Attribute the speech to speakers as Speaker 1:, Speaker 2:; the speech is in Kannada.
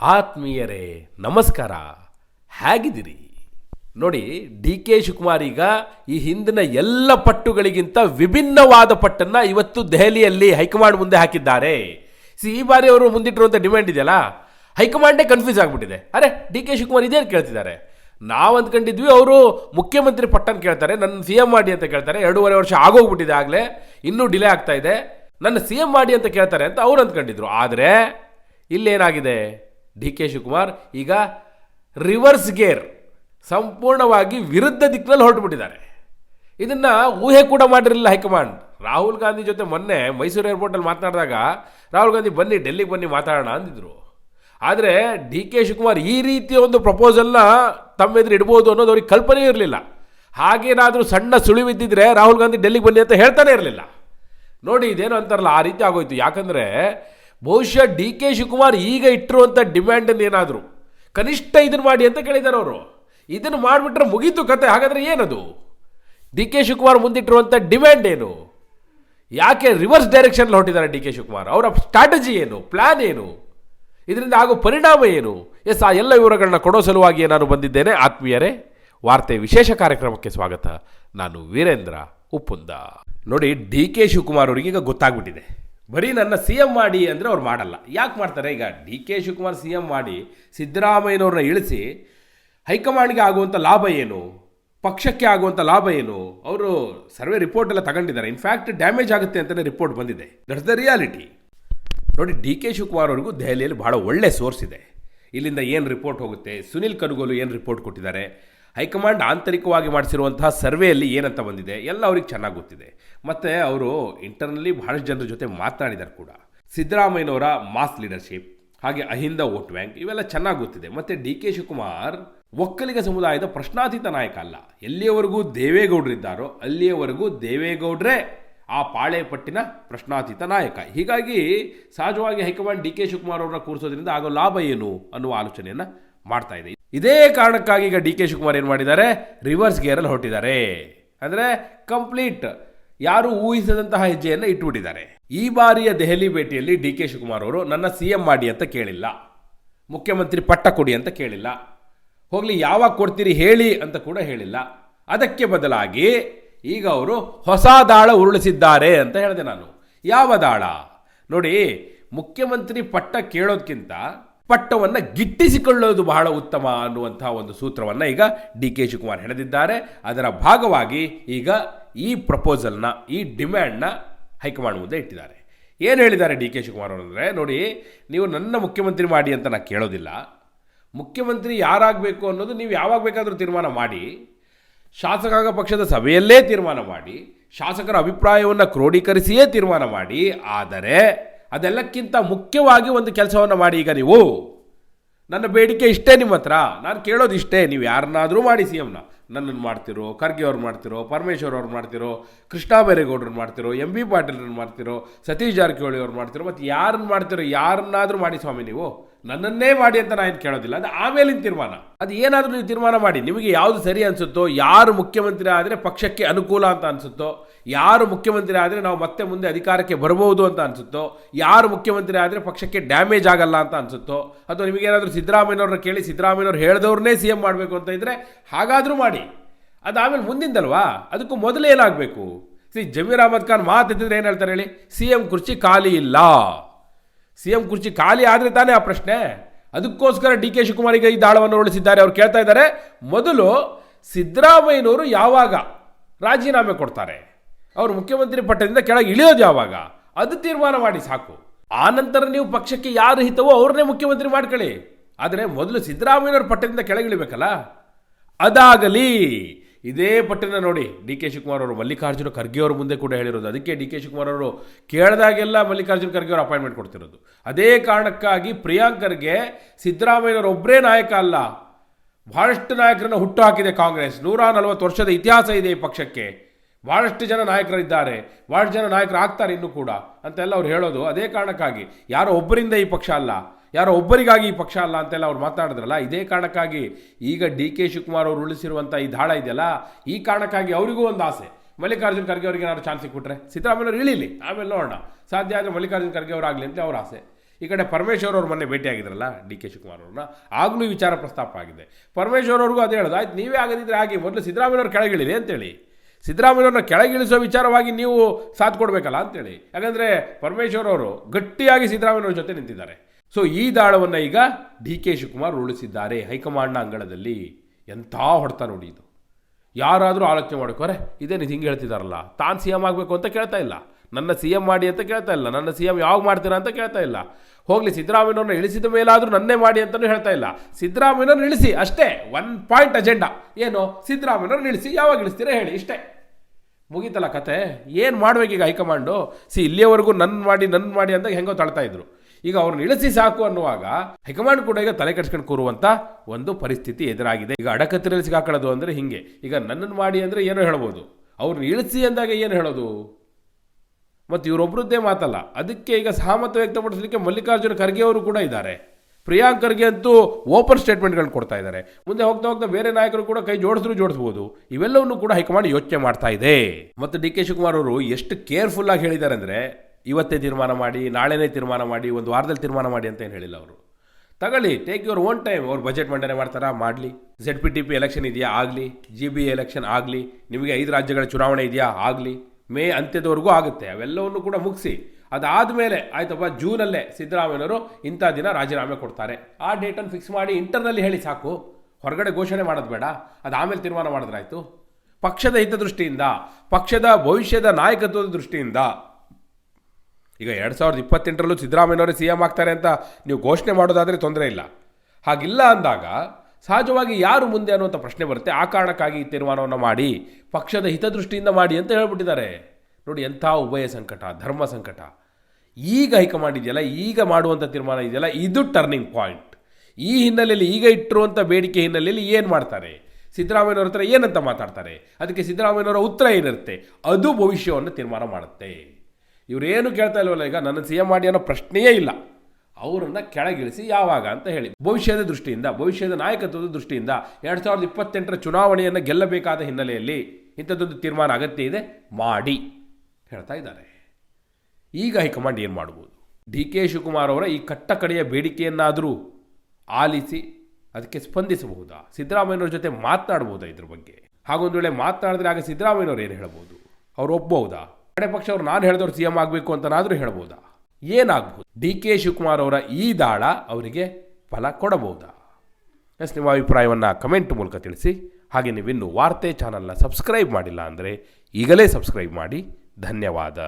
Speaker 1: ಆತ್ಮೀಯರೇ, ನಮಸ್ಕಾರ. ಹೇಗಿದ್ದೀರಿ? ನೋಡಿ, ಡಿ ಕೆ ಶಿವಕುಮಾರ್ ಈಗ ಈ ಹಿಂದಿನ ಎಲ್ಲ ಪಟ್ಟುಗಳಿಗಿಂತ ವಿಭಿನ್ನವಾದ ಪಟ್ಟನ್ನು ಇವತ್ತು ದೆಹಲಿಯಲ್ಲಿ ಹೈಕಮಾಂಡ್ ಮುಂದೆ ಹಾಕಿದ್ದಾರೆ. ಸಿ, ಈ ಬಾರಿ ಅವರು ಮುಂದಿಟ್ಟಿರುವಂಥ ಡಿಮ್ಯಾಂಡ್ ಇದೆಯಲ್ಲ, ಹೈಕಮಾಂಡೇ ಕನ್ಫ್ಯೂಸ್ ಆಗಿಬಿಟ್ಟಿದೆ. ಅರೆ, ಡಿ ಕೆ ಶಿವಕುಮಾರ್ ಇದೇನು ಕೇಳ್ತಿದ್ದಾರೆ? ನಾವು ಅಂದ್ಕೊಂಡಿದ್ವಿ ಅವರು ಮುಖ್ಯಮಂತ್ರಿ ಪಟ್ಟನ್ ಕೇಳ್ತಾರೆ ನನ್ನ ಸಿ ಎಂ ಮಾಡಿ ಅಂತ ಕೇಳ್ತಾರೆ, ಎರಡೂವರೆ ವರ್ಷ ಆಗೋಗ್ಬಿಟ್ಟಿದೆ ಆಗಲೇ, ಇನ್ನೂ ಡಿಲೇ ಆಗ್ತಾ ಇದೆ. ನನ್ನ ಸಿ ಎಂ ಮಾಡಿ ಅಂತ ಕೇಳ್ತಾರೆ ಅಂತ ಅವ್ರು ಅಂದ್ಕೊಂಡಿದ್ರು. ಆದರೆ, ಇಲ್ಲೇನಾಗಿದೆ? ಡಿ ಕೆ ಶಿವಕುಮಾರ್ ಈಗ ರಿವರ್ಸ್ ಗೇರ್ ಸಂಪೂರ್ಣವಾಗಿ ವಿರುದ್ಧ ದಿಕ್ಕಿನಲ್ಲಿ ಹೊರಟುಬಿಟ್ಟಿದ್ದಾರೆ. ಇದನ್ನು ಊಹೆ ಕೂಡ ಮಾಡಿರಲಿಲ್ಲ ಹೈಕಮಾಂಡ್. ರಾಹುಲ್ ಗಾಂಧಿ ಜೊತೆ ಮೊನ್ನೆ ಮೈಸೂರು ಏರ್ಪೋರ್ಟಲ್ಲಿ ಮಾತನಾಡಿದಾಗ, ರಾಹುಲ್ ಗಾಂಧಿ ಬನ್ನಿ, ಡೆಲ್ಲಿಗೆ ಬನ್ನಿ ಮಾತಾಡೋಣ ಅಂದಿದ್ರು. ಆದರೆ ಡಿ ಕೆ ಶಿವಕುಮಾರ್ ಈ ರೀತಿಯ ಒಂದು ಪ್ರಪೋಸಲ್ನ ತಮ್ಮ ಎದುರು ಇಡ್ಬೋದು ಅನ್ನೋದು ಅವ್ರಿಗೆ ಕಲ್ಪನೆ ಇರಲಿಲ್ಲ. ಹಾಗೇನಾದರೂ ಸಣ್ಣ ಸುಳಿವಿದ್ದಿದ್ರೆ ರಾಹುಲ್ ಗಾಂಧಿ ಡೆಲ್ಲಿಗೆ ಬನ್ನಿ ಅಂತ ಹೇಳ್ತಾನೆ ಇರಲಿಲ್ಲ. ನೋಡಿ, ಇದೇನು ಅಂತಾರಲ್ಲ, ಆ ರೀತಿ ಆಗೋಯ್ತು. ಯಾಕಂದರೆ ಬಹುಶಃ ಡಿ ಕೆ ಶಿವಕುಮಾರ್ ಈಗ ಇಟ್ಟಿರುವಂಥ ಡಿಮ್ಯಾಂಡನ್ನು ಏನಾದರೂ? ಕನಿಷ್ಠ ಇದನ್ನು ಮಾಡಿ ಅಂತ ಕೇಳಿದ್ದಾರೆ ಅವರು. ಇದನ್ನು ಮಾಡಿಬಿಟ್ರೆ ಮುಗೀತು ಕತೆ. ಹಾಗಾದರೆ ಏನದು? ಡಿ ಕೆ ಶಿವಕುಮಾರ್ ಮುಂದಿಟ್ಟಿರುವಂಥ ಡಿಮ್ಯಾಂಡ್ ಏನು? ಯಾಕೆ ರಿವರ್ಸ್ ಡೈರೆಕ್ಷನ್ ಹೊರಟಿದ್ದಾರೆ ಡಿ ಕೆ ಶಿವಕುಮಾರ್? ಅವರ ಸ್ಟ್ರಾಟಜಿ ಏನು? ಪ್ಲಾನ್ ಏನು? ಇದರಿಂದ ಆಗೋ ಪರಿಣಾಮ ಏನು? ಎಸ್, ಆ ಎಲ್ಲ ವಿವರಗಳನ್ನ ಕೊಡೋ ಸಲುವಾಗಿ ನಾನು ಬಂದಿದ್ದೇನೆ. ಆತ್ಮೀಯರೇ, ವಾರ್ತೆ ವಿಶೇಷ ಕಾರ್ಯಕ್ರಮಕ್ಕೆ ಸ್ವಾಗತ. ನಾನು ವೀರೇಂದ್ರ ಉಪ್ಪುಂದ. ನೋಡಿ, ಡಿ ಕೆ ಶಿವಕುಮಾರ್ ಅವರಿಗೆ ಈಗ ಗೊತ್ತಾಗ್ಬಿಟ್ಟಿದೆ. ಬರೀ ನನ್ನ ಸಿ ಎಂ ಮಾಡಿ ಅಂದರೆ ಅವ್ರು ಮಾಡಲ್ಲ. ಯಾಕೆ ಮಾಡ್ತಾರೆ? ಈಗ D K Shivakumar C M ಮಾಡಿ ಸಿದ್ದರಾಮಯ್ಯನವ್ರನ್ನ ಇಳಿಸಿ ಹೈಕಮಾಂಡ್ಗೆ ಆಗುವಂಥ ಲಾಭ ಏನು? ಪಕ್ಷಕ್ಕೆ ಆಗುವಂಥ ಲಾಭ ಏನು? ಅವರು ಸರ್ವೆ ರಿಪೋರ್ಟ್ ಎಲ್ಲ ತಗೊಂಡಿದ್ದಾರೆ. ಇನ್ಫ್ಯಾಕ್ಟ್ ಡ್ಯಾಮೇಜ್ ಆಗುತ್ತೆ ಅಂತಲೇ ರಿಪೋರ್ಟ್ ಬಂದಿದೆ. That's the reality. ನೋಡಿ, ಡಿ ಕೆ ಶಿವಕುಮಾರ್ ಅವ್ರಿಗೂ ದೆಹಲಿಯಲ್ಲಿ ಭಾಳ ಒಳ್ಳೆ ಸೋರ್ಸ್ ಇದೆ. ಇಲ್ಲಿಂದ ಏನು ರಿಪೋರ್ಟ್ ಹೋಗುತ್ತೆ? ಸುನಿಲ್ ಕನುಗೋಲು ಏನು ರಿಪೋರ್ಟ್ ಕೊಟ್ಟಿದ್ದಾರೆ? ಹೈಕಮಾಂಡ್ ಆಂತರಿಕವಾಗಿ ಮಾಡಿಸಿರುವಂತಹ ಸರ್ವೆಯಲ್ಲಿ ಏನಂತ ಬಂದಿದೆ, ಎಲ್ಲ ಅವ್ರಿಗೆ ಚೆನ್ನಾಗಿ ಗೊತ್ತಿದೆ. ಮತ್ತು ಅವರು ಇಂಟರ್ನಲ್ಲಿ ಬಹಳಷ್ಟು ಜನರ ಜೊತೆ ಮಾತನಾಡಿದ್ದಾರೆ ಕೂಡ. ಸಿದ್ದರಾಮಯ್ಯನವರ ಮಾಸ್ ಲೀಡರ್ಶಿಪ್, ಹಾಗೆ ಅಹಿಂದ ವೋಟ್ ಬ್ಯಾಂಕ್, ಇವೆಲ್ಲ ಚೆನ್ನಾಗಿ ಗೊತ್ತಿದೆ. ಮತ್ತು ಡಿ ಕೆ ಶಿವಕುಮಾರ್ ಒಕ್ಕಲಿಗ ಸಮುದಾಯದ ಪ್ರಶ್ನಾತೀತ ನಾಯಕ ಅಲ್ಲ. ಎಲ್ಲಿಯವರೆಗೂ ದೇವೇಗೌಡರಿದ್ದಾರೋ ಅಲ್ಲಿಯವರೆಗೂ ದೇವೇಗೌಡರೇ ಆ ಪಾಳೆಪಟ್ಟಿನ ಪ್ರಶ್ನಾತೀತ ನಾಯಕ. ಹೀಗಾಗಿ ಸಹಜವಾಗಿ ಹೈಕಮಾಂಡ್ ಡಿ ಕೆ ಶಿವಕುಮಾರ್ ಅವರನ್ನ ಕೂರಿಸೋದ್ರಿಂದ ಆಗೋ ಲಾಭ ಏನು ಅನ್ನುವ ಆಲೋಚನೆಯನ್ನ ಮಾಡ್ತಾ ಇದೆ. ಇದೇ ಕಾರಣಕ್ಕಾಗಿ ಈಗ ಡಿ ಕೆ ಶಿವಕುಮಾರ್ ಏನು ಮಾಡಿದ್ದಾರೆ? ರಿವರ್ಸ್ ಗೇರಲ್ಲಿ ಹೊರಟಿದ್ದಾರೆ. ಅಂದರೆ ಕಂಪ್ಲೀಟ್ ಯಾರು ಊಹಿಸದಂತಹ ಹೆಜ್ಜೆಯನ್ನು ಇಟ್ಟುಬಿಟ್ಟಿದ್ದಾರೆ. ಈ ಬಾರಿಯ ದೆಹಲಿ ಭೇಟಿಯಲ್ಲಿ ಡಿ ಕೆ ಶಿವಕುಮಾರ್ ಅವರು, ನನ್ನ ಸಿ ಎಂ ಮಾಡಿ ಅಂತ ಕೇಳಿಲ್ಲ. ಮುಖ್ಯಮಂತ್ರಿ ಪಟ್ಟ ಕೊಡಿ ಅಂತ ಕೇಳಿಲ್ಲ. ಹೋಗಲಿ, ಯಾವಾಗ ಕೊಡ್ತೀರಿ ಹೇಳಿ ಅಂತ ಕೂಡ ಹೇಳಿಲ್ಲ. ಅದಕ್ಕೆ ಬದಲಾಗಿ ಈಗ ಅವರು ಹೊಸ ದಾಳ ಉರುಳಿಸಿದ್ದಾರೆ ಅಂತ ಹೇಳಿದೆ ನಾನು. ಯಾವ ದಾಳ? ನೋಡಿ, ಮುಖ್ಯಮಂತ್ರಿ ಪಟ್ಟ ಕೇಳೋದ್ಕಿಂತ ಪಟ್ಟವನ್ನು ಗಿಟ್ಟಿಸಿಕೊಳ್ಳೋದು ಬಹಳ ಉತ್ತಮ ಅನ್ನುವಂಥ ಒಂದು ಸೂತ್ರವನ್ನು ಈಗ ಡಿ ಕೆ ಶಿವಕುಮಾರ್ ಹೆಣೆದಿದ್ದಾರೆ. ಅದರ ಭಾಗವಾಗಿ ಈಗ ಈ ಪ್ರಪೋಸಲ್ನ, ಈ ಡಿಮ್ಯಾಂಡ್ನ ಹೈಕಮಾಂಡ್ ಮುಂದೆ ಇಟ್ಟಿದ್ದಾರೆ. ಏನು ಹೇಳಿದ್ದಾರೆ ಡಿ ಕೆ ಶಿವಕುಮಾರ್ ಅವರು ಅಂದರೆ, ನೋಡಿ, ನೀವು ನನ್ನ ಮುಖ್ಯಮಂತ್ರಿ ಮಾಡಿ ಅಂತ ನಾನು ಕೇಳೋದಿಲ್ಲ. ಮುಖ್ಯಮಂತ್ರಿ ಯಾರಾಗಬೇಕು ಅನ್ನೋದು ನೀವು ಯಾವಾಗ ಬೇಕಾದರೂ ತೀರ್ಮಾನ ಮಾಡಿ. ಶಾಸಕಾಂಗ ಪಕ್ಷದ ಸಭೆಯಲ್ಲೇ ತೀರ್ಮಾನ ಮಾಡಿ. ಶಾಸಕರ ಅಭಿಪ್ರಾಯವನ್ನು ಕ್ರೋಢೀಕರಿಸಿಯೇ ತೀರ್ಮಾನ ಮಾಡಿ. ಆದರೆ ಅದೆಲ್ಲಕ್ಕಿಂತ ಮುಖ್ಯವಾಗಿ ಒಂದು ಕೆಲಸವನ್ನು ಮಾಡಿ ಈಗ ನೀವು. ನನ್ನ ಬೇಡಿಕೆ ಇಷ್ಟೇ ನಿಮ್ಮ ಹತ್ರ. ನಾನು ಕೇಳೋದು ಇಷ್ಟೇ. ನೀವು ಯಾರನ್ನಾದರೂ ಮಾಡಿ ಸಿ ಎಮ್ನ ನನ್ನನ್ನು ಮಾಡ್ತಿರೋ, ಖರ್ಗೆ ಅವ್ರು ಮಾಡ್ತಿರೋ, ಪರಮೇಶ್ವರ್ ಅವ್ರು ಮಾಡ್ತಿರೋ, ಕೃಷ್ಣ ಮಾಡ್ತಿರೋ, ಎಂ ಬಿ ಪಾಟೀಲ್ರನ್ನ ಮಾಡ್ತಿರೋ, ಸತೀಶ್ ಜಾರಕಿಹೊಳಿ ಅವ್ರು ಮಾಡ್ತಿರೋ ಮತ್ತು ಯಾರನ್ನ ಮಾಡ್ತಿರೋ ಯಾರನ್ನಾದರೂ ಮಾಡಿ ಸ್ವಾಮಿ ನೀವು. ನನ್ನನ್ನೇ ಮಾಡಿ ಅಂತ ನಾನು ಕೇಳೋದಿಲ್ಲ. ಅದು ಆಮೇಲಿನ ತೀರ್ಮಾನ. ಅದು ಏನಾದರೂ ನೀವು ತೀರ್ಮಾನ ಮಾಡಿ, ನಿಮಗೆ ಯಾವುದು ಸರಿ ಅನಿಸುತ್ತೋ, ಯಾರು ಮುಖ್ಯಮಂತ್ರಿ ಆದರೆ ಪಕ್ಷಕ್ಕೆ ಅನುಕೂಲ ಅಂತ ಅನಿಸುತ್ತೋ, ಯಾರು ಮುಖ್ಯಮಂತ್ರಿ ಆದರೆ ನಾವು ಮತ್ತೆ ಮುಂದೆ ಅಧಿಕಾರಕ್ಕೆ ಬರಬಹುದು ಅಂತ ಅನಿಸುತ್ತೋ, ಯಾರು ಮುಖ್ಯಮಂತ್ರಿ ಆದರೆ ಪಕ್ಷಕ್ಕೆ ಡ್ಯಾಮೇಜ್ ಆಗಲ್ಲ ಅಂತ ಅನಿಸುತ್ತೋ, ಅಥವಾ ನಿಮಗೇನಾದರೂ ಸಿದ್ದರಾಮಯ್ಯನವ್ರನ್ನ ಕೇಳಿ ಸಿದ್ದರಾಮಯ್ಯನವ್ರು ಹೇಳಿದವ್ರನ್ನೇ ಸಿ ಎಂ ಮಾಡಬೇಕು ಅಂತ ಇದ್ದರೆ ಹಾಗಾದರೂ ಮಾಡಿ. ಅದು ಆಮೇಲೆ ಮುಂದಿಂದಲ್ವಾ? ಅದಕ್ಕೂ ಮೊದಲು ಏನಾಗಬೇಕು? ಸಿ ಜಮೀರ್ ಅಹಮದ್ ಖಾನ್ ಮಾತಿದ್ರೆ ಏನು ಹೇಳ್ತಾರೆ ಹೇಳಿ? ಸಿ ಎಂ ಕುರ್ಚಿ ಖಾಲಿ ಇಲ್ಲ. ಸಿ ಎಂ ಕುರ್ಚಿ ಖಾಲಿ ಆದರೆ ತಾನೇ ಆ ಪ್ರಶ್ನೆ? ಅದಕ್ಕೋಸ್ಕರ ಡಿ ಕೆ ಶಿವಕುಮಾರಿಗೆ ಈ ದಾಳವನ್ನು ಉಳಿಸಿದ್ದಾರೆ ಅವ್ರು ಕೇಳ್ತಾ ಇದ್ದಾರೆ, ಮೊದಲು ಸಿದ್ದರಾಮಯ್ಯನವರು ಯಾವಾಗ ರಾಜೀನಾಮೆ ಕೊಡ್ತಾರೆ? ಅವರು ಮುಖ್ಯಮಂತ್ರಿ ಪಟ್ಟದಿಂದ ಕೆಳಗೆ ಇಳಿಯೋದು ಯಾವಾಗ? ಅದು ತೀರ್ಮಾನ ಮಾಡಿ ಸಾಕು. ಆ ನಂತರ ನೀವು ಪಕ್ಷಕ್ಕೆ ಯಾರು ಹಿತವೋ ಅವ್ರನ್ನೇ ಮುಖ್ಯಮಂತ್ರಿ ಮಾಡ್ಕೊಳ್ಳಿ. ಆದರೆ ಮೊದಲು ಸಿದ್ದರಾಮಯ್ಯನವ್ರ ಪಟ್ಟದಿಂದ ಕೆಳಗಿಳಿಬೇಕಲ್ಲ ಅದಾಗಲಿ. ಇದೇ ಪಟ್ಟಿನ ನೋಡಿ ಡಿ ಕೆ ಶಿವಕುಮಾರ್ ಅವರು, ಮಲ್ಲಿಕಾರ್ಜುನ ಖರ್ಗೆ ಅವ್ರ ಮುಂದೆ ಕೂಡ ಹೇಳಿರೋದು. ಅದಕ್ಕೆ ಡಿ ಕೆ ಶಿವಕುಮಾರ್ ಅವರು ಕೇಳಿದಾಗೆಲ್ಲ ಮಲ್ಲಿಕಾರ್ಜುನ ಖರ್ಗೆ ಅವರು ಅಪಾಯಿಂಟ್ಮೆಂಟ್ ಕೊಡ್ತಿರೋದು. ಅದೇ ಕಾರಣಕ್ಕಾಗಿ ಪ್ರಿಯಾಂಕರ್ಗೆ ಸಿದ್ದರಾಮಯ್ಯನವರು ಒಬ್ಬರೇ ನಾಯಕ ಅಲ್ಲ. ಬಹಳಷ್ಟು ನಾಯಕರನ್ನು ಹುಟ್ಟು ಹಾಕಿದೆ ಕಾಂಗ್ರೆಸ್. ನೂರ ನಲವತ್ತು ವರ್ಷದ ಇತಿಹಾಸ ಇದೆ ಈ ಪಕ್ಷಕ್ಕೆ. ಭಾಳಷ್ಟು ಜನ ನಾಯಕರಿದ್ದಾರೆ. ಭಾಳಷ್ಟು ಜನ ನಾಯಕರು ಆಗ್ತಾರೆ ಇನ್ನೂ ಕೂಡ ಅಂತೆಲ್ಲ ಅವ್ರು ಹೇಳೋದು. ಅದೇ ಕಾರಣಕ್ಕಾಗಿ ಯಾರೋ ಒಬ್ಬರಿಂದ ಈ ಪಕ್ಷ ಅಲ್ಲ. ಯಾರೋ ಒಬ್ಬರಿಗಾಗಿ ಈ ಪಕ್ಷ ಅಲ್ಲ ಅಂತೆಲ್ಲ ಅವ್ರು ಮಾತಾಡಿದ್ರಲ್ಲ, ಇದೇ ಕಾರಣಕ್ಕಾಗಿ ಈಗ ಡಿ ಕೆ ಶಿವಕುಮಾರ್ ಅವರು ಉಳಿಸಿರುವಂಥ ಈ ದಾಳ ಇದೆಯಲ್ಲ, ಈ ಕಾರಣಕ್ಕಾಗಿ ಅವರಿಗೂ ಒಂದು ಆಸೆ. ಮಲ್ಲಿಕಾರ್ಜುನ್ ಖರ್ಗೆ ಅವರಿಗೆ ಏನಾದ್ರು ಚಾನ್ಸ್ ಸಿಕ್ಬಿಟ್ರೆ ಸಿದ್ದರಾಮಯ್ಯವ್ರು ಇಳಿಲಿ, ಆಮೇಲೆ ನೋಡೋಣ. ಸಾಧ್ಯ ಆದರೆ ಮಲ್ಲಿಕಾರ್ಜುನ್ ಖರ್ಗೆ ಆಗಲಿ ಅಂತ ಅವ್ರ ಆಸೆ. ಈ ಕಡೆ ಪರಮೇಶ್ವರ್ ಅವ್ರು ಮೊನ್ನೆ ಭೇಟಿಯಾಗಿದ್ರಲ್ಲ ಡಿ ಕೆ ಶಿವಕುಮಾರ್ ಅವ್ರನ್ನ, ಆಗಲೂ ವಿಚಾರ ಪ್ರಸ್ತಾಪ ಆಗಿದೆ. ಪರಮೇಶ್ವರ್ ಅವ್ರಿಗೂ ಅದು ಹೇಳೋದು, ಆಯ್ತು, ನೀವೇ ಆಗದಿದ್ರೆ ಆಗಿ ಮೊದಲು ಸಿದ್ದರಾಮಯ್ಯವ್ರು ಕೆಳಗಿಳಿರಿ ಅಂತೇಳಿ. ಸಿದ್ದರಾಮಯ್ಯವ್ರನ್ನ ಕೆಳಗಿಳಿಸೋ ವಿಚಾರವಾಗಿ ನೀವು ಸಾಥ್ ಕೊಡಬೇಕಲ್ಲ ಅಂತೇಳಿ. ಯಾಕಂದರೆ ಪರಮೇಶ್ವರ್ ಅವರು ಗಟ್ಟಿಯಾಗಿ ಸಿದ್ದರಾಮಯ್ಯವ್ರ ಜೊತೆ ನಿಂತಿದ್ದಾರೆ. ಸೊ ಈ ದಾಳವನ್ನು ಈಗ ಡಿ ಕೆ ಶಿವಕುಮಾರ್ ಉರುಳಿಸಿದ್ದಾರೆ. ಹೈಕಮಾಂಡ್ನ ಅಂಗಳದಲ್ಲಿ ಎಂಥ ಹೊಡೆತ ನೋಡಿ ಇದು. ಯಾರಾದರೂ ಆಲೋಚನೆ ಮಾಡ್ಕೋರೆ ಇದೇನು ಹಿಂಗೆ ಹೇಳ್ತಿದಾರಲ್ಲ, ತಾನು ಸಿ ಎಂ ಆಗಬೇಕು ಅಂತ ಕೇಳ್ತಾ ಇಲ್ಲ. ನನ್ನ ಸಿ ಎಂ ಮಾಡಿ ಅಂತ ಕೇಳ್ತಾ ಇಲ್ಲ, ನನ್ನ ಸಿ ಎಂ ಯಾವಾಗ ಮಾಡ್ತೀರಾ ಅಂತ ಕೇಳ್ತಾ ಇಲ್ಲ. ಹೋಗಲಿ ಸಿದ್ದರಾಮಯ್ಯವ್ರನ್ನ ಇಳಿಸಿದ ಮೇಲಾದರೂ ನನ್ನೇ ಮಾಡಿ ಅಂತಲೂ ಹೇಳ್ತಾ ಇಲ್ಲ. ಸಿದ್ದರಾಮಯ್ಯವ್ರನ್ನ ಇಳಿಸಿ, ಅಷ್ಟೇ ಒನ್ ಪಾಯಿಂಟ್ ಅಜೆಂಡಾ ಏನು? ಸಿದ್ದರಾಮಯ್ಯವ್ರನ್ನ ಇಳಿಸಿ, ಯಾವಾಗ ಇಳಿಸ್ತೀರಾ ಹೇಳಿ, ಇಷ್ಟೇ. ಮುಗೀತಲ್ಲ ಕತೆ? ಏನು ಮಾಡಬೇಕೀಗ ಹೈಕಮಾಂಡು? ಸಿ, ಇಲ್ಲಿಯವರೆಗೂ ನನ್ನ ಮಾಡಿ ನನ್ನ ಮಾಡಿ ಅಂತ ಹೆಂಗೋ ತಳ್ತಾ ಇದ್ರು. ಈಗ ಅವ್ರನ್ನ ಇಳಿಸಿ ಸಾಕು ಅನ್ನುವಾಗ ಹೈಕಮಾಂಡ್ ಕೂಡ ಈಗ ತಲೆ ಕೆಡ್ಸ್ಕೊಂಡು ಕೂರುವಂತ ಒಂದು ಪರಿಸ್ಥಿತಿ ಎದುರಾಗಿದೆ. ಈಗ ಅಡಕತ್ತಿರಲ್ಲಿ ಸಿಗಾಕೊಳ್ಳೋದು ಅಂದ್ರೆ ಹಿಂಗೆ. ಈಗ ನನ್ನನ್ನು ಮಾಡಿ ಅಂದ್ರೆ ಏನೋ ಹೇಳ್ಬೋದು. ಅವ್ರನ್ನ ಇಳಿಸಿ ಅಂದಾಗ ಏನು ಹೇಳೋದು? ಮತ್ತು ಇವರೊಬ್ಬರದ್ದೇ ಮಾತಲ್ಲ. ಅದಕ್ಕೆ ಈಗ ಸಹಮತ ವ್ಯಕ್ತಪಡಿಸಲಿಕ್ಕೆ ಮಲ್ಲಿಕಾರ್ಜುನ ಖರ್ಗೆ ಅವರು ಕೂಡ ಇದ್ದಾರೆ. ಪ್ರಿಯಾಂಕ್ ಖರ್ಗೆ ಅಂತೂ ಓಪನ್ ಸ್ಟೇಟ್ಮೆಂಟ್ಗಳನ್ನ ಕೊಡ್ತಾ ಇದ್ದಾರೆ. ಮುಂದೆ ಹೋಗ್ತಾ ಹೋಗ್ತಾ ಬೇರೆ ನಾಯಕರು ಕೂಡ ಕೈ ಜೋಡಿಸಿದ್ರು ಜೋಡಿಸ್ಬೋದು. ಇವೆಲ್ಲವನ್ನು ಕೂಡ ಹೈಕಮಾಂಡ್ ಯೋಚನೆ ಮಾಡ್ತಾ ಇದೆ. ಮತ್ತು ಡಿ ಕೆ ಶಿವಕುಮಾರ್ ಅವರು ಎಷ್ಟು ಕೇರ್ಫುಲ್ ಆಗಿ ಹೇಳಿದ್ದಾರೆ ಅಂದರೆ ಇವತ್ತೇ ತೀರ್ಮಾನ ಮಾಡಿ, ನಾಳೆನೇ ತೀರ್ಮಾನ ಮಾಡಿ, ಒಂದು ವಾರದಲ್ಲಿ ತೀರ್ಮಾನ ಮಾಡಿ ಅಂತ ಏನು ಹೇಳಿಲ್ಲ ಅವರು. ತಗೊಳ್ಳಿ ಟೇಕ್ ಯುವರ್ ಓನ್ ಟೈಮ್ ಅವ್ರು ಬಜೆಟ್ ಮಂಡನೆ ಮಾಡ್ತಾರಾ? ಮಾಡಲಿ. Z P T P election ಇದೆಯಾ? ಆಗಲಿ. ಜಿ ಬಿ ಎಲೆಕ್ಷನ್ ಆಗಲಿ. ನಿಮಗೆ ಐದು ರಾಜ್ಯಗಳ ಚುನಾವಣೆ ಇದೆಯಾ? ಆಗಲಿ. ಮೇ ಅಂತ್ಯದವರೆಗೂ ಆಗುತ್ತೆ. ಅವೆಲ್ಲವನ್ನು ಕೂಡ ಮುಗಿಸಿ. ಅದಾದಮೇಲೆ, ಆಯ್ತಪ್ಪ, ಜೂನಲ್ಲೇ ಸಿದ್ದರಾಮಯ್ಯನವರು ಇಂಥ ದಿನ ರಾಜೀನಾಮೆ ಕೊಡ್ತಾರೆ. ಆ ಡೇಟನ್ನು ಫಿಕ್ಸ್ ಮಾಡಿ ಇಂಟರ್ನಲ್ಲಿ ಹೇಳಿ ಸಾಕು. ಹೊರಗಡೆ ಘೋಷಣೆ ಮಾಡೋದು ಬೇಡ. ಅದು ಆಮೇಲೆ ತೀರ್ಮಾನ ಮಾಡಿದ್ರಾಯ್ತು. ಪಕ್ಷದ ಹಿತದೃಷ್ಟಿಯಿಂದ, ಪಕ್ಷದ ಭವಿಷ್ಯದ ನಾಯಕತ್ವದ ದೃಷ್ಟಿಯಿಂದ ಈಗ ಎರಡು ಸಾವಿರದ ಇಪ್ಪತ್ತೆಂಟರಲ್ಲೂ ಸಿದ್ದರಾಮಯ್ಯನವರೇ ಸಿ ಎಂ ಆಗ್ತಾರೆ ಅಂತ ನೀವು ಘೋಷಣೆ ಮಾಡೋದಾದರೆ ತೊಂದರೆ ಇಲ್ಲ. ಹಾಗಿಲ್ಲ ಅಂದಾಗ ಸಹಜವಾಗಿ ಯಾರು ಮುಂದೆ ಅನ್ನುವಂಥ ಪ್ರಶ್ನೆ ಬರುತ್ತೆ. ಆ ಕಾರಣಕ್ಕಾಗಿ ಈ ತೀರ್ಮಾನವನ್ನು ಮಾಡಿ, ಪಕ್ಷದ ಹಿತದೃಷ್ಟಿಯಿಂದ ಮಾಡಿ ಅಂತ ಹೇಳ್ಬಿಟ್ಟಿದ್ದಾರೆ. ನೋಡಿ, ಎಂಥ ಉಭಯ ಸಂಕಟ, ಧರ್ಮ ಸಂಕಟ. ಈಗ ಹೈಕಮಾಂಡ್ ಇದೆಯಲ್ಲ, ಈಗ ಮಾಡುವಂಥ ತೀರ್ಮಾನ ಇದೆಯಲ್ಲ, ಇದು ಟರ್ನಿಂಗ್ ಪಾಯಿಂಟ್ ಈ ಹಿನ್ನೆಲೆಯಲ್ಲಿ ಈಗ ಇಟ್ಟಿರುವಂಥ ಬೇಡಿಕೆ ಹಿನ್ನೆಲೆಯಲ್ಲಿ ಏನು ಮಾಡ್ತಾರೆ? ಸಿದ್ದರಾಮಯ್ಯವ್ರ ಹತ್ರ ಏನಂತ ಮಾತಾಡ್ತಾರೆ? ಅದಕ್ಕೆ ಸಿದ್ದರಾಮಯ್ಯನವರ ಉತ್ತರ ಏನಿರುತ್ತೆ? ಅದು ಭವಿಷ್ಯವನ್ನು ತೀರ್ಮಾನ ಮಾಡುತ್ತೆ. ಇವರೇನು ಕೇಳ್ತಾ ಇಲ್ವಲ್ಲ ಈಗ? ನನ್ನ ಸಿ ಎಂ ಮಾಡಿ ಅನ್ನೋ ಪ್ರಶ್ನೆಯೇ ಇಲ್ಲ. ಅವರನ್ನು ಕೆಳಗಿಳಿಸಿ ಯಾವಾಗ ಅಂತ ಹೇಳಿ. ಭವಿಷ್ಯದ ದೃಷ್ಟಿಯಿಂದ, ಭವಿಷ್ಯದ ನಾಯಕತ್ವದ ದೃಷ್ಟಿಯಿಂದ ಎರಡು ಸಾವಿರದ ಇಪ್ಪತ್ತೆಂಟರ ಚುನಾವಣೆಯನ್ನು ಗೆಲ್ಲಬೇಕಾದ ಹಿನ್ನೆಲೆಯಲ್ಲಿ ಇಂಥದ್ದೊಂದು ತೀರ್ಮಾನ ಅಗತ್ಯ ಇದೆ ಮಾಡಿ ಹೇಳ್ತಾ ಇದ್ದಾರೆ. ಈಗ ಹೈಕಮಾಂಡ್ ಏನು ಮಾಡ್ಬೋದು? ಡಿ ಕೆ ಶಿವಕುಮಾರ್ ಅವರ ಈ ಕಟ್ಟ ಕಡೆಯ ಬೇಡಿಕೆಯನ್ನಾದರೂ ಆಲಿಸಿ ಅದಕ್ಕೆ ಸ್ಪಂದಿಸಬಹುದಾ? ಸಿದ್ದರಾಮಯ್ಯನವ್ರ ಜೊತೆ ಮಾತನಾಡ್ಬೋದಾ ಇದ್ರ ಬಗ್ಗೆ? ಹಾಗೊಂದು ವೇಳೆ ಮಾತನಾಡಿದ್ರೆ ಆಗ ಸಿದ್ದರಾಮಯ್ಯನವ್ರು ಏನು ಹೇಳ್ಬೋದು? ಅವ್ರು ಒಪ್ಪಬಹುದಾ ಕಡೆ ಪಕ್ಷ ಅವ್ರು ನಾನು ಹೇಳಿದವ್ರು ಸಿ ಎಂ ಆಗಬೇಕು ಅಂತನಾದರೂ ಹೇಳ್ಬೋದಾ? ಏನಾಗ್ಬೋದು? ಡಿ ಕೆ ಶಿವಕುಮಾರ್ ಅವರ ಈ ದಾಳ ಅವರಿಗೆ ಫಲ ಕೊಡಬಹುದಾ? ಎಸ್, ನಿಮ್ಮ ಅಭಿಪ್ರಾಯವನ್ನು ಕಮೆಂಟ್ ಮೂಲಕ ತಿಳಿಸಿ. ಹಾಗೆ ನೀವಿನ್ನು ವಾರ್ತೆ ಚಾನಲ್ನ ಸಬ್ಸ್ಕ್ರೈಬ್ ಮಾಡಿಲ್ಲ ಅಂದರೆ ಈಗಲೇ ಸಬ್ಸ್ಕ್ರೈಬ್ ಮಾಡಿ. ಧನ್ಯವಾದ.